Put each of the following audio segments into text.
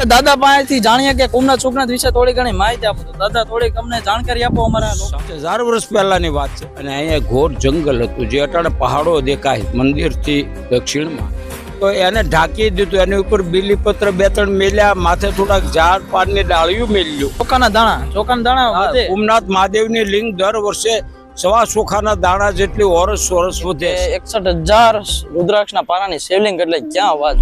આપણે દાદા પાસેથી જાણીએ કે કુમના સુખનાથ વિશે થોડી ઘણી માહિતી આપો તો દાદા થોડીક અમને જાણકારી આપો અમારા હજાર વર્ષ પહેલાની વાત છે. અને અહીંયા ઘોર જંગલ હતું જે અટાણે પહાડો દેખાય મંદિરથી દક્ષિણમાં. તો એને ઢાંકી દીધું એની ઉપર બીલીપત્ર બે ત્રણ મેલ્યા માથે થોડાક ઝાડ પાનની ડાળિયું મેલ્યું. ચોખાના દાણા ચોખાના દાણા ઉમનાથ મહાદેવની લિંગ દર વર્ષે સવા ચોખાના દાણા જેટલી ઓરસ સોરસ વધે એકસઠ હજાર રુદ્રાક્ષના પાનાની શિવલિંગ એટલે ક્યાં વાત?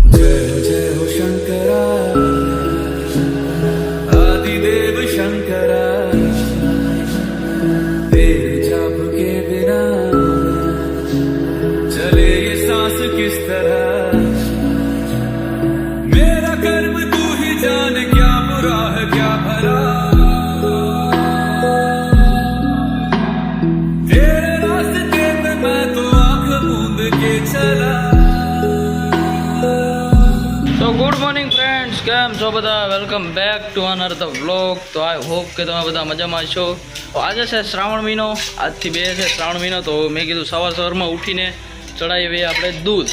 તો ગુડ મોર્નિંગ ફ્રેન્ડ્સ કેમ છો બધા? વેલકમ બેક ટુ અનર ધ વ્લોગ તો આઈ હોપ કે તમે બધા મજામાં છો. તો આજે છે શ્રાવણ મહિનો. આજથી બે છે શ્રાવણ મહિનો. તો મેં કીધું સવાર સવારમાં ઉઠીને ચડાવીએ આપણે દૂધ.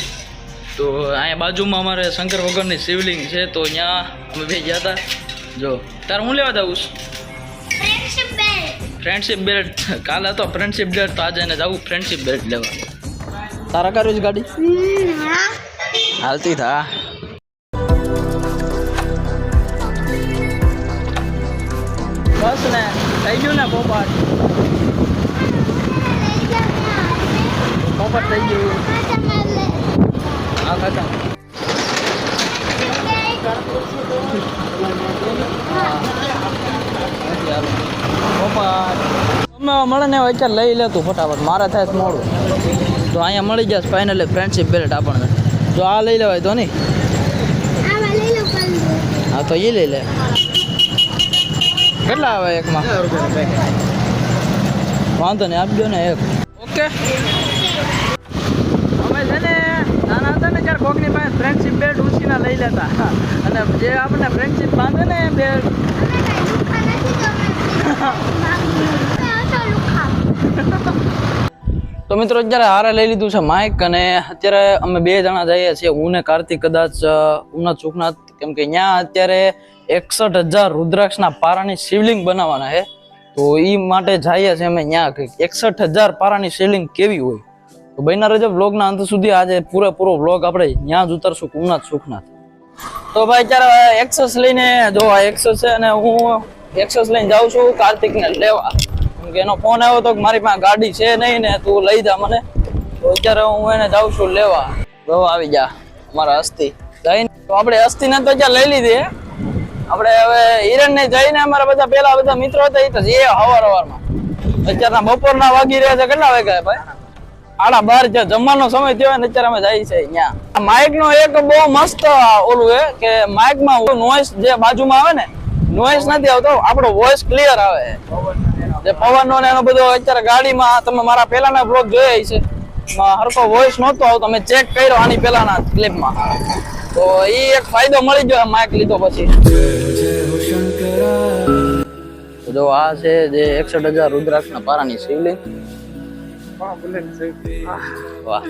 તો અહીંયા બાજુમાં અમારે શંકર ભગવાનની શિવલિંગ છે. તો ત્યાં અમે બે ગયા હતા. જો તારે હું લેવા Friendship ફ્રેન્ડશિપ બેલ્ટ કાલે હતો ફ્રેન્ડશિપ બેલ્ટ તો આજે એને જવું ફ્રેન્ડશિપ બેલ્ટ લેવા. તારા કરવી જ ગાડી Hmm, હા. હાલતી થા બસ ને થઈ ગયું ને પોપટ પોપટ થઈ ગયું આ ખતમ નથી હાલો. પોપટ તમે મળે ને અત્યારે લઈ લેતું ફટાફટ. મારે થાય મોડું. તો અહીંયા મળી જશે ફાઇનલી ફ્રેન્ડશિપ બેલેટ આપણને. જો આ લઈ લેવાય તો નહીં. હા, તો એ લઈ લે. કેટલા આવે એકમાં? વાંધો નહીં, આપજો ને એક. ઓકે. અમે છે ને નાના હતા ને ત્યારે કોકની પાસે ફ્રેન્ડશિપ બેલ્ટ ઉછીના લઈ લેતા. અને જે આપણને ફ્રેન્ડશિપ બાંધે ને બેલ્ટ તો મિત્રો અત્યારે હારે લઈ લીધું છે માઇક અને અત્યારે અમે બે જણા જઈએ છીએ હું ને કાર્તિક કદાચ અ, ચૂકનાથ કેમ કે ત્યાં અત્યારે એકસઠ હજાર રુદ્રાક્ષના પારાની શિવલિંગ બનાવવાના છે. તો એ માટે જઈએ છીએ અમે ત્યાં એકસઠ હજાર પારાની શિવલિંગ કેવી હોય? તો બહેના રજા વ્લોગના અંત સુધી. આજે પૂરેપૂરો વ્લોગ આપણે ત્યાં જ ઉતરશું ઉમનાથ સુખનાથ. તો ભાઈ અત્યારે એક્સેસ લઈને જો આ એક્સેસ છે અને હું એક્સેસ લઈને જાઉં છું કાર્તિકને લેવા. કે એનો ફોન આવ્યો તો મારી પાસે ગાડી છે નહીં ને તું લઈ જા મને. તો અત્યારે હું એને જાઉં છું લેવા. બહુ આવી જા અમારા અસ્થિ જઈને તો આપણે અસ્થિને તો ત્યાં લઈ લીધી. આપણે હવે હિરણ ને જઈને અમારા બધા પેલા બધા મિત્રો હતા એ તો જઈએ હવાર હવારમાં અત્યારના બપોરના વાગી રહ્યા છે કેટલા વાગ્યા ભાઈ? આડા બાર જે જમવાનો સમય થયો ને અત્યારે અમે જઈએ છીએ ત્યાં. માઇક નો એક બહુ મસ્ત ઓલું એ કે માઇકમાં નોઈસ જે બાજુમાં આવે ને નોઈસ નથી આવતો, આપણો વોઇસ ક્લિયર આવે. જે પવનનો ને એનો બધો અત્યારે ગાડીમાં તમે મારા પહેલાના બ્લોગ જોયા છે હરકો વોઇસ નહોતો આવતો. તમે ચેક કર્યો આની પહેલાના ક્લિપમાં તો એ એક ફાયદો મળી ગયો માઇક લીધો પછી. જો આ છે જે એકસઠ હજાર રુદ્રાક્ષના પારાની શિવલિંગ. વાહ.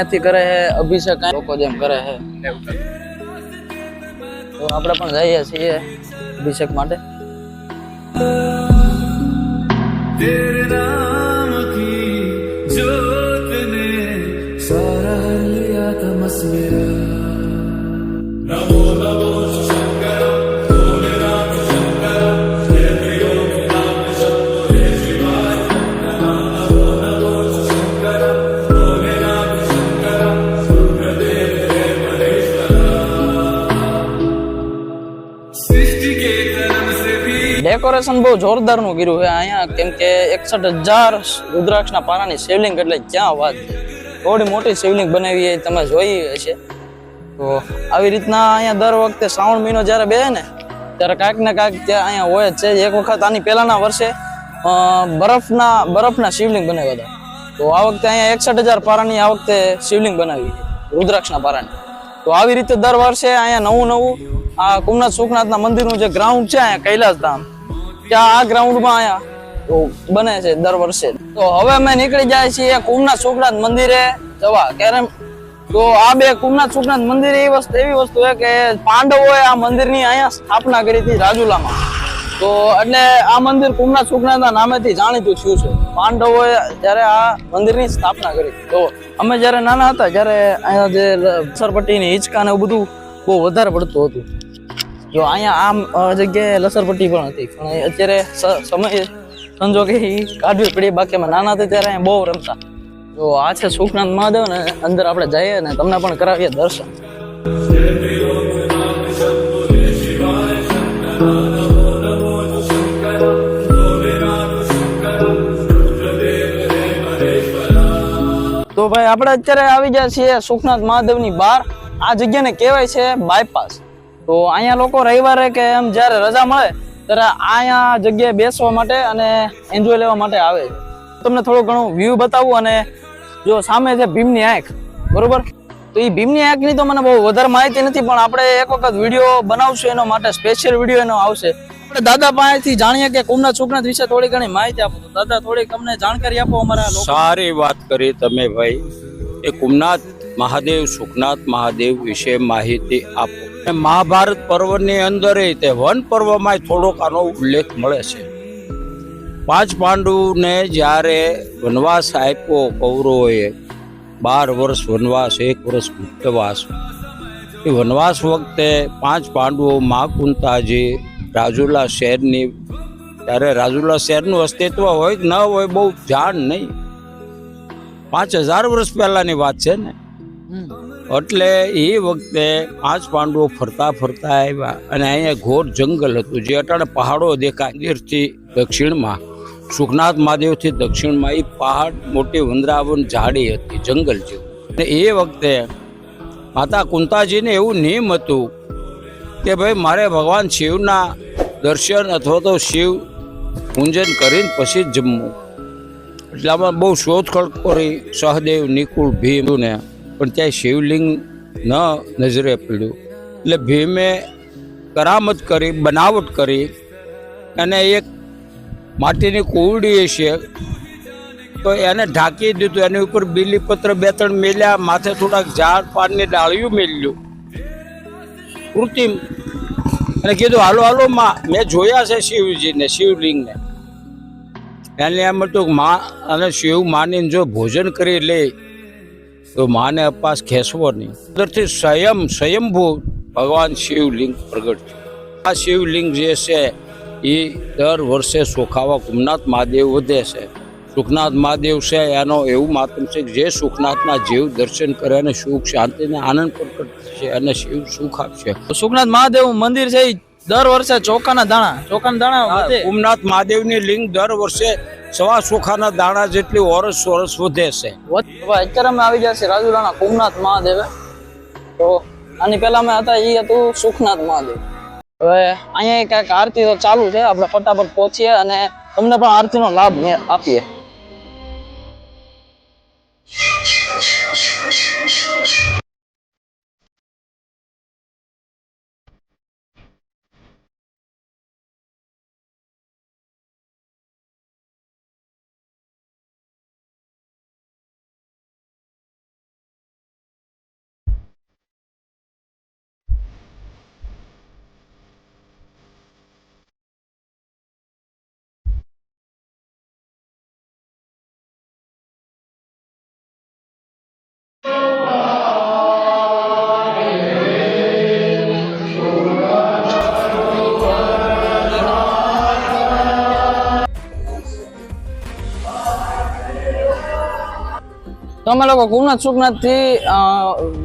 અહીંયાથી કરે છે અભિષેક લોકો જેમ કરે છે. તો આપણે પણ જઈએ છીએ અભિષેક માટે. तेरे ડેકોરેશન બહુ જોરદારનું કર્યું છે. અહીંયા કેમ કે એકસઠ હજાર રુદ્રાક્ષના પારાની શિવલિંગ એટલે ક્યાં વાત થોડી મોટી શિવલિંગ બનાવી એ તમે જોઈ હશે. તો આવી રીતના અહીંયા દર વખતે શ્રાવણ મહિનો જ્યારે બે ને, ત્યારે કાંઈક ને કાંઈક ત્યાં અહીંયા હોય છે. એક વખત આની પહેલાના વર્ષે બરફના બરફના શિવલિંગ બનાવ્યા હતા. તો આ વખતે અહીંયા એકસઠ હજાર પારાની આ વખતે શિવલિંગ બનાવી રુદ્રાક્ષના પારાની. તો આવી રીતે દર વર્ષે અહીંયા નવું નવું આ કુમનાથ સુખનાથના મંદિરનું જે ગ્રાઉન્ડ છે, અહીંયા કૈલાસ ધામ ત્યાં આ ગ્રાઉન્ડમાં આયા બને છે દર વર્ષે. તો હવે અમે નીકળી જાય છીએ કુમનાથ સોમનાથ મંદિરે જવા. કેરમ તો આ બે કુમનાથ સોમનાથ મંદિર એ વસ્તુ એવી વસ્તુ છે કે પાંડવોએ આ મંદિરની અહીંયા સ્થાપના કરી હતી રાજુલામાં. તો એટલે આ મંદિર કુમનાથ સુખનાથના નામેથી જાણીતું થયું છે. પાંડવોએ જ્યારે આ મંદિરની સ્થાપના કરી. તો અમે જ્યારે નાના હતા ત્યારે અહીંયા જે સરપટ્ટીની હિંચકા ને બધું બહુ વધારે પડતું હતું. જો અહીંયા આમ જગ્યાએ લસરપટ્ટી પણ હતી, પણ અત્યારે સમય સંજોગે કાઢવી પડી બાકી અમે નાના હતા ત્યારે અહીંયા બહુ રમતા. જો આ છે સુખનાથ મહાદેવ ને, અંદર આપણે જઈએ ને, તમને પણ કરાવીએ દર્શન. તો ભાઈ, આપણે અત્યારે આવી ગયા છીએ સુખનાથ મહાદેવની બહાર. આ જગ્યાને કહેવાય છે બાયપાસ તો અહીંયા લોકો રવિવારે કે એમ જ્યારે રજા મળે, ત્યારે અહીંયા જગ્યાએ બેસવા માટે અને એન્જોય લેવા માટે આવે તમને થોડું ઘણું વ્યૂ બતાવું અને જો સામે છે ભીમની આંખ, બરોબર? તો એ ભીમની આંખની તો મને બહુ વધારે માહિતી નથી, પણ આપણે એક વખત વીડિયો બનાવશું, એનો માટે સ્પેશિયલ વીડિયો એનો આવશે. આપણે દાદા પાસેથી જાણીએ કે કુમનાથ સુખનાથ વિશે થોડી ઘણી માહિતી આપો. દાદા થોડીક તમને જાણકારી આપો અમારા સારી વાત કરી તમે ભાઈ. એ કુમનાથ મહાદેવ, સુખનાથ મહાદેવ વિશે માહિતી આપો. મહાભારત પર્વની અંદર તે વન પર્વમાં થોડોક આનો ઉલ્લેખ મળે છે. પાંચ પાંડવને જ્યારે વનવાસ આપ્યો કૌરવોએ, બાર વર્ષ વનવાસ, એક વર્ષ ગુપ્તવાસ. એ વનવાસ વખતે પાંચ પાંડવો મહાકુંતાજી રાજુલા શહેરની, ત્યારે રાજુલા શહેરનું અસ્તિત્વ હોય ન હોય બહુ જાણ નહીં. પાંચ હજાર વર્ષ પહેલાની વાત છે ને? એટલે એ વખતે પાંચ પાંડવો ફરતા ફરતા આવ્યા અને અહીંયા ઘોર જંગલ હતું. જે અટાણે પહાડો દેખાય. મંદિરથી દક્ષિણમાં સુખનાથ મહાદેવથી દક્ષિણમાં એ પહાડ મોટી વંદરાવન ઝાડી હતી, જંગલ જેવું. અને એ વખતે માતા કુંતાજીને એવું નિયમ હતું કે ભાઈ, મારે ભગવાન શિવના દર્શન અથવા તો શિવ પૂજન કરીને પછી જમવું. એટલે આમાં બહુ શોધખોળ કરી. સહદેવ, નિકુળ, ભીમ ને પણ ત્યાં શિવલિંગ ન નજરે પડ્યું. એટલે ભીમે કરામત કરી, બનાવટ કરી અને એક માટીની કુવડી છે તો એને ઢાંકી દીધું. એની ઉપર બીલીપત્ર બે ત્રણ મેલ્યા, માથે થોડાક ઝાડ પાનની ડાળિયું મેલ્યું. કૃત્રિમ. અને કીધું, હાલો હાલો, માં, મેં જોયા છે શિવજીને, શિવલિંગને. એને એમ હતું માં અને શિવ માનીને જો ભોજન કરી લે તો માને અપાસ ખેંચવો નહીં અંદરથી સ્વયં, સ્વયંભૂ ભગવાન શિવલિંગ પ્રગટ થયું. આ શિવલિંગ જે છે એ દર વર્ષે સોખાવા ગુમનાથ મહાદેવ વધે છે. સુખનાથ મહાદેવ છે, એનો એવું માતમ છે કે જે સુખનાથના જીવ દર્શન કરે અને સુખ, શાંતિને આનંદ પ્રગટ છે અને શિવ સુખ આપશે. સુખનાથ મહાદેવ મંદિર છે ઈ દર વર્ષે ચોખાના દાણા ચોખાના દાણા વધે. ઉમનાથ મહાદેવની લિંગ દર વર્ષે સવા ચોખાના દાણા જેટલી ઓરસ ઓરસ વધે છે. અત્યારે અમે આવી ગયા છીએ રાણા કુમનાથ મહાદેવે. તો આની પહેલા અમે હતા એ હતું સુખનાથ મહાદેવ. હવે અહીંયા કંઈક આરતી તો ચાલુ છે આપણે ફટાફટ પહોંચીએ અને તમને પણ આરતીનો લાભ આપીએ. તો અમે લોકો ગુમનાથ સુખનાથથી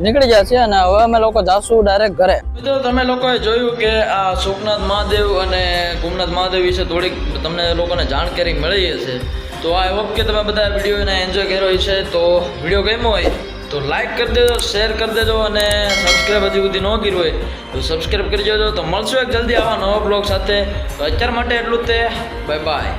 નીકળી ગયા છીએ અને હવે અમે લોકો જાશું ડાયરેક્ટ ઘરે. મિત્રો, તમે લોકોએ જોયું કે આ સુખનાથ મહાદેવ અને ગુમનાથ મહાદેવ વિશે થોડીક તમને લોકોને જાણકારી મળી હશે. તો આ વખતે તમે બધા વિડીયોને એન્જોય કર્યો છે તો વીડિયો ગમ્યો હોય, તો લાઈક કરી દેજો શેર કરી દેજો અને સબસ્ક્રાઈબ હજી સુધી ન કર્યું હોય, તો સબસ્ક્રાઈબ કરી દેજો. તો મળશું એક જલ્દી આવા નવા બ્લોગ સાથે. તો અત્યાર માટે એટલું જ તે. Bye bye